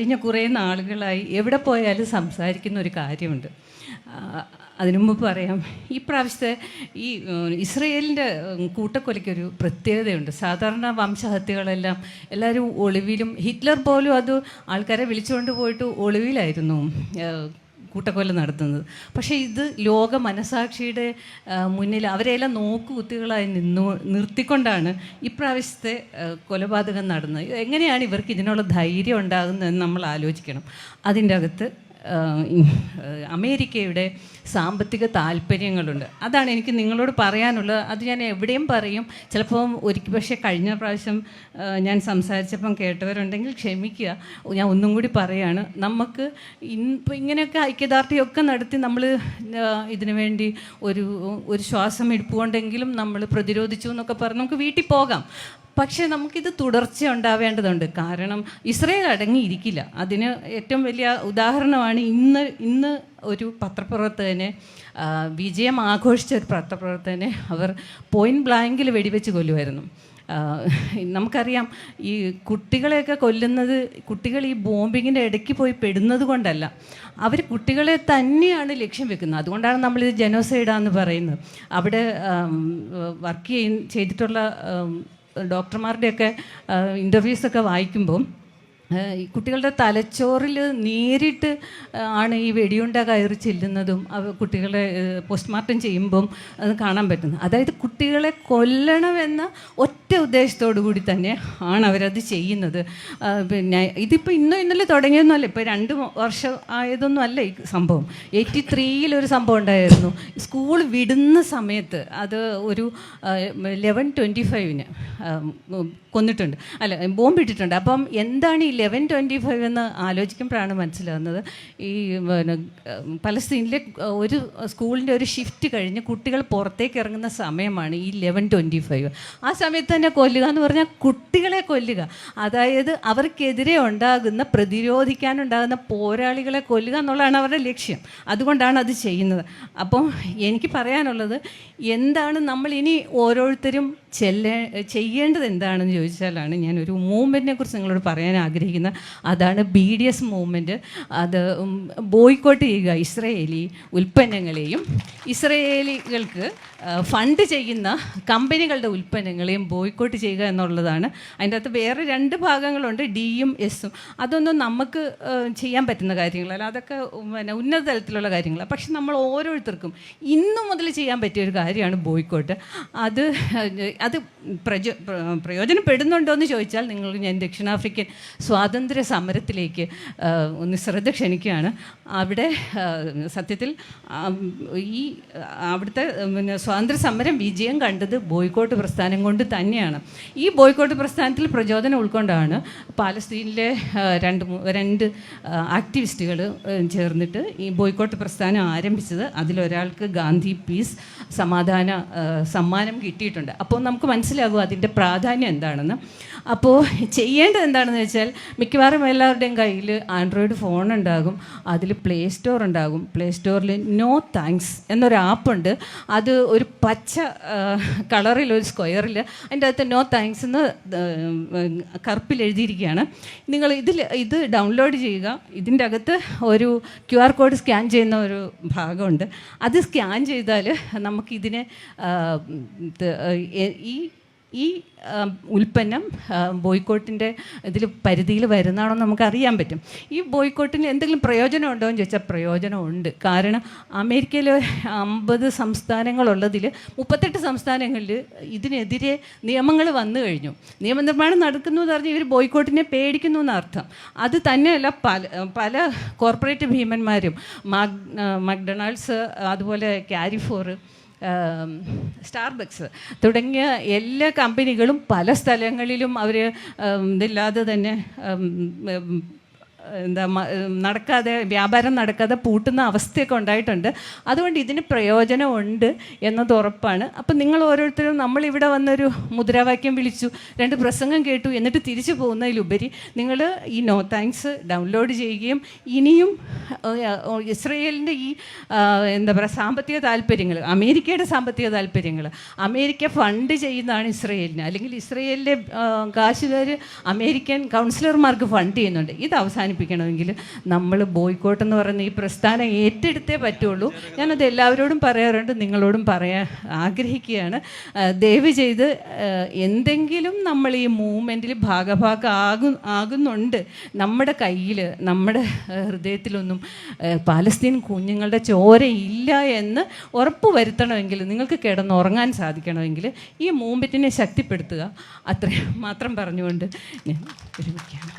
കഴിഞ്ഞ കുറേ നാളുകളായി എവിടെ പോയാലും സംസാരിക്കുന്ന ഒരു കാര്യമുണ്ട്. അതിനുമുമ്പ് അതിനു മുമ്പ് പറയാം ഈ പ്രാവശ്യത്തെ ഈ ഇസ്രയേലിന്റെ കൂട്ടക്കൊലയ്ക്കൊരു പ്രത്യേകതയുണ്ട്. സാധാരണ വംശഹത്യകളെല്ലാം എല്ലാവരും ഒളിവിലും ഹിറ്റ്ലർ പോലും അത് ആൾക്കാരെ വിളിച്ചുകൊണ്ട് പോയിട്ട് ഒളിവിലായിരുന്നു. കൂട്ടക്കൊല നടത്തുന്നത്. പക്ഷേ ഇത് ലോക മനസാക്ഷിയുടെ മുന്നിൽ അവരെല്ലാം നോക്കുകുത്തികളായി നിന്നു നിർത്തിക്കൊണ്ടാണ് ഇപ്രാവശ്യത്തെ കൊലപാതകം നടന്നത്. എങ്ങനെയാണ് ഇവർക്ക് ഇതിനുള്ള ധൈര്യം ഉണ്ടാകുന്നതെന്ന് നമ്മൾ ആലോചിക്കണം. അതിന്റെ അകത്ത് അമേരിക്കയുടെ സാമ്പത്തിക താല്പര്യങ്ങളുണ്ട്. അതാണ് എനിക്ക് നിങ്ങളോട് പറയാനുള്ളത്. അത് ഞാൻ എവിടെയും പറയും. ചിലപ്പോൾ ഒരിക്കൽ പക്ഷേ കഴിഞ്ഞ പ്രാവശ്യം ഞാൻ സംസാരിച്ചപ്പം കേട്ടവരുണ്ടെങ്കിൽ ക്ഷമിക്കുക. ഞാൻ ഒന്നും കൂടി പറയാണ്. നമുക്ക് ഇപ്പം ഇങ്ങനെയൊക്കെ ഐക്യദാർഢ്യമൊക്കെ നടത്തി നമ്മൾ ഇതിനു വേണ്ടി ഒരു ഒരു ശ്വാസം എടുപ്പുകൊണ്ടെങ്കിലും നമ്മൾ പ്രതിരോധിച്ചു എന്നൊക്കെ പറഞ്ഞ് നമുക്ക് വീട്ടിൽ പോകാം. പക്ഷേ നമുക്കിത് തുടർച്ച ഉണ്ടാവേണ്ടതുണ്ട്. കാരണം ഇസ്രയേൽ അടങ്ങിയിരിക്കില്ല. അതിന് ഏറ്റവും വലിയ ഉദാഹരണമാണ് ഇന്ന് ഇന്ന് ഒരു പത്രപ്രവർത്തകനെ വിജയം ആഘോഷിച്ച ഒരു പത്രപ്രവർത്തകനെ അവർ പോയിന്റ് ബ്ലാങ്കിൽ വെടിവെച്ച് കൊല്ലുമായിരുന്നു. നമുക്കറിയാം ഈ കുട്ടികളെയൊക്കെ കൊല്ലുന്നത് കുട്ടികൾ ഈ ബോംബിങ്ങിന്റെ ഇടയ്ക്ക് പോയി പെടുന്നത് കൊണ്ടല്ല. അവർ കുട്ടികളെ തന്നെയാണ് ലക്ഷ്യം വെക്കുന്നത്. അതുകൊണ്ടാണ് നമ്മളിത് ജനോസൈഡാന്ന് പറയുന്നത്. അവിടെ വർക്ക് ചെയ്യ ചെയ്തിട്ടുള്ള ഡോക്ടർമാരുടെയൊക്കെ ഇന്റർവ്യൂസൊക്കെ വായിക്കുമ്പോൾ ആ, ഈ കുട്ടികളുടെ തലച്ചോറിൽ നേരിട്ട് ആണ് ഈ വെടിയുണ്ട കയറി ചെല്ലുന്നതും അവ കുട്ടികളെ പോസ്റ്റ്മോർട്ടം ചെയ്യുമ്പം അത് കാണാൻ പറ്റുന്നത്. അതായത് കുട്ടികളെ കൊല്ലണമെന്ന ഒറ്റ ഉദ്ദേശത്തോടു കൂടി തന്നെ ആണ് അവരത് ചെയ്യുന്നത്. പിന്നെ ഇതിപ്പോൾ ഇന്നും ഇന്നലെ തുടങ്ങിയൊന്നുമല്ല ഇപ്പോൾ രണ്ട് വർഷം ആയതൊന്നും അല്ല ഈ സംഭവം. എയ്റ്റി ത്രീയിൽ ഒരു സംഭവം ഉണ്ടായിരുന്നു. സ്കൂൾ വിടുന്ന സമയത്ത് അത് ഒരു ലെവൻ ട്വന്റി ഫൈവിന് കൊന്നിട്ടുണ്ട്. അല്ല ബോംബിട്ടിട്ടുണ്ട് അപ്പം എന്താണ് ഈ ലെവൻ ട്വന്റി ഫൈവ് എന്ന് ആലോചിക്കുമ്പോഴാണ് മനസ്സിലാകുന്നത് ഈ പിന്നെ പലസ്തീനിലെ ഒരു സ്കൂളിന്റെ ഒരു ഷിഫ്റ്റ് കഴിഞ്ഞ് കുട്ടികൾ പുറത്തേക്ക് ഇറങ്ങുന്ന സമയമാണ് ഈ ലെവൻ ട്വന്റി ഫൈവ് ആ സമയത്ത് തന്നെ കൊല്ലുക എന്ന് പറഞ്ഞാൽ കുട്ടികളെ കൊല്ലുക. അതായത് അവർക്കെതിരെ ഉണ്ടാകുന്ന പ്രതിരോധിക്കാനുണ്ടാകുന്ന പോരാളികളെ കൊല്ലുക എന്നുള്ളതാണ് അവരുടെ ലക്ഷ്യം. അതുകൊണ്ടാണ് അത് ചെയ്യുന്നത്. അപ്പോൾ എനിക്ക് പറയാനുള്ളത് എന്താണ് നമ്മൾ ഇനി ഓരോരുത്തരും ചെല്ല ചെയ്യേണ്ടത് എന്താണെന്ന് ചോദിച്ചാലാണ് ഞാൻ ഒരു മൂവ്മെന്റിനെ കുറിച്ച് നിങ്ങളോട് പറയാൻ ആഗ്രഹിക്കുന്നത് അതാണ് ബി ഡി എസ് മൂവ്മെന്റ് അത് ബോയ്ക്കോട്ട് ചെയ്യുക. ഇസ്രയേലി ഉൽപ്പന്നങ്ങളെയും ഇസ്രയേലികൾക്ക് ഫണ്ട് ചെയ്യുന്ന കമ്പനികളുടെ ഉൽപ്പന്നങ്ങളെയും ബോയ്ക്കോട്ട് ചെയ്യുക എന്നുള്ളതാണ്. അതിന്റെ അകത്ത് വേറെ രണ്ട് ഭാഗങ്ങളുണ്ട് ഡിയും എസും അതൊന്നും നമുക്ക് ചെയ്യാൻ പറ്റുന്ന കാര്യങ്ങളല്ല. അതൊക്കെ പിന്നെ ഉന്നത തലത്തിലുള്ള കാര്യങ്ങളാണ് പക്ഷെ നമ്മൾ ഓരോരുത്തർക്കും ഇന്നു മുതൽ ചെയ്യാൻ പറ്റിയ ഒരു കാര്യമാണ് ബോയ്ക്കോട്ട് അത് അത് പ്രചോ പ്ര- പ്രയോജനപ്പെടുന്നുണ്ടോ എന്ന് ചോദിച്ചാൽ നിങ്ങൾ ഞാൻ ദക്ഷിണാഫ്രിക്കൻ സ്വാതന്ത്ര്യ സമരത്തിലേക്ക് ഒന്ന് ശ്രദ്ധ ക്ഷണിക്കുകയാണ്. അവിടെ സത്യത്തിൽ ഈ അവിടുത്തെ പിന്നെ സ്വാതന്ത്ര്യ സമരം വിജയം കണ്ടത് ബോയ്ക്കോട്ട് പ്രസ്ഥാനം കൊണ്ട് തന്നെയാണ്. ഈ ബോയ്ക്കോട്ട് പ്രസ്ഥാനത്തിൽ പ്രചോദനം ഉൾക്കൊണ്ടാണ് പാലസ്തീനിലെ രണ്ട് രണ്ട് ആക്ടിവിസ്റ്റുകൾ ചേർന്നിട്ട് ഈ ബോയ്ക്കോട്ട് പ്രസ്ഥാനം ആരംഭിച്ചത്. അതിലൊരാൾക്ക് ഗാന്ധി പീസ് സമാധാന സമ്മാനം കിട്ടിയിട്ടുണ്ട്. അപ്പോൾ നമുക്ക് മനസ്സിലാകും അതിന്റെ പ്രാധാന്യം എന്താണെന്ന്. അപ്പോൾ ചെയ്യേണ്ടത് എന്താണെന്ന് വെച്ചാൽ മിക്കവാറും എല്ലാവരുടെയും കയ്യിൽ ആൻഡ്രോയിഡ് ഫോൺ ഉണ്ടാകും അതിൽ പ്ലേ സ്റ്റോർ ഉണ്ടാകും. പ്ലേ സ്റ്റോറിൽ നോ താങ്ക്സ് എന്നൊരു ആപ്പുണ്ട് അത് ഒരു പച്ച കളറിൽ ഒരു സ്ക്വയറിൽ അതിന്റെ അകത്ത് നോ താങ്ക്സ് എന്ന് കറുപ്പിൽ എഴുതിയിരിക്കുകയാണ്. നിങ്ങൾ ഇതിൽ ഇത് ഡൗൺലോഡ് ചെയ്യുക. ഇതിന്റെ അകത്ത് ഒരു ക്യു ആർ കോഡ് സ്കാൻ ചെയ്യുന്ന ഒരു ഭാഗമുണ്ട്. അത് സ്കാൻ ചെയ്താൽ നമുക്കിതിനെ ഈ ഈ ഉൽപ്പന്നം ബോയ്ക്കോട്ടിന്റെ ഇതിൽ പരിധിയിൽ വരുന്നതാണോ നമുക്ക് അറിയാൻ പറ്റും. ഈ ബോയ്ക്കോട്ടിന് എന്തെങ്കിലും പ്രയോജനം ഉണ്ടോ എന്ന് ചോദിച്ചാൽ പ്രയോജനമുണ്ട്. കാരണം അമേരിക്കയിൽ അമ്പത് സംസ്ഥാനങ്ങളുള്ളതിൽ മുപ്പത്തെട്ട് സംസ്ഥാനങ്ങളിൽ ഇതിനെതിരെ നിയമങ്ങൾ വന്നു കഴിഞ്ഞു. നിയമനിർമ്മാണം നടക്കുന്നു എന്ന് പറഞ്ഞാൽ ഇവർ ബോയ്ക്കോട്ടിനെ പേടിക്കുന്നു എന്നർത്ഥം. അത് തന്നെയല്ല പല പല കോർപ്പറേറ്റ് ഭീമന്മാരും മാക് മക്ഡൊണാൾഡ്സ് അതുപോലെ ക്യാരിഫോർ സ്റ്റാർബക്സ് തുടങ്ങിയ എല്ലാ കമ്പനികളും പല സ്ഥലങ്ങളിലും അവർ ഇതില്ലാതെ തന്നെ എന്താ നടക്കാതെ വ്യാപാരം നടക്കാതെ പൂട്ടുന്ന അവസ്ഥയൊക്കെ ഉണ്ടായിട്ടുണ്ട്. അതുകൊണ്ട് ഇതിന് പ്രയോജനമുണ്ട് എന്നത് ഉറപ്പാണ്. അപ്പം നിങ്ങൾ ഓരോരുത്തരും നമ്മളിവിടെ വന്നൊരു മുദ്രാവാക്യം വിളിച്ചു രണ്ട് പ്രസംഗം കേട്ടു എന്നിട്ട് തിരിച്ചു പോകുന്നതിലുപരി നിങ്ങൾ ഈ നോ താങ്ക്സ് ഡൗൺലോഡ് ചെയ്യുകയും ഇനിയും ഇസ്രയേലിന്റെ ഈ എന്താ പറയുക സാമ്പത്തിക താല്പര്യങ്ങൾ അമേരിക്കയുടെ സാമ്പത്തിക താല്പര്യങ്ങൾ അമേരിക്ക ഫണ്ട് ചെയ്യുന്നതാണ് ഇസ്രയേലിന്. അല്ലെങ്കിൽ ഇസ്രയേലിലെ കാശുകാർ അമേരിക്കൻ കൗൺസിലർമാർക്ക് ഫണ്ട് ചെയ്യുന്നുണ്ട്. ഇത് അവസാനിപ്പിക്കും. അവസാനിപ്പിക്കണമെങ്കിൽ നമ്മൾ ബോയ്ക്കോട്ട് എന്ന് പറയുന്ന ഈ പ്രസ്ഥാനം ഏറ്റെടുത്തേ പറ്റുള്ളൂ. ഞാനത് എല്ലാവരോടും പറയാറുണ്ട് നിങ്ങളോടും പറയാൻ ആഗ്രഹിക്കുകയാണ്. ദയവ് ചെയ്ത് എന്തെങ്കിലും നമ്മൾ ഈ മൂവ്മെന്റിൽ ഭാഗഭാഗമാകും ആകുന്നുണ്ട്. നമ്മുടെ കയ്യിൽ നമ്മുടെ ഹൃദയത്തിലൊന്നും പാലസ്തീൻ കുഞ്ഞുങ്ങളുടെ ചോര ഇല്ല എന്ന് ഉറപ്പ് വരുത്തണമെങ്കിൽ നിങ്ങൾക്ക് കിടന്നുറങ്ങാൻ സാധിക്കണമെങ്കിൽ ഈ മൂവ്മെന്റിനെ ശക്തിപ്പെടുത്തുക. അത്രയും മാത്രം പറഞ്ഞുകൊണ്ട് ഞാൻ വിരമിക്കുകയാണ്.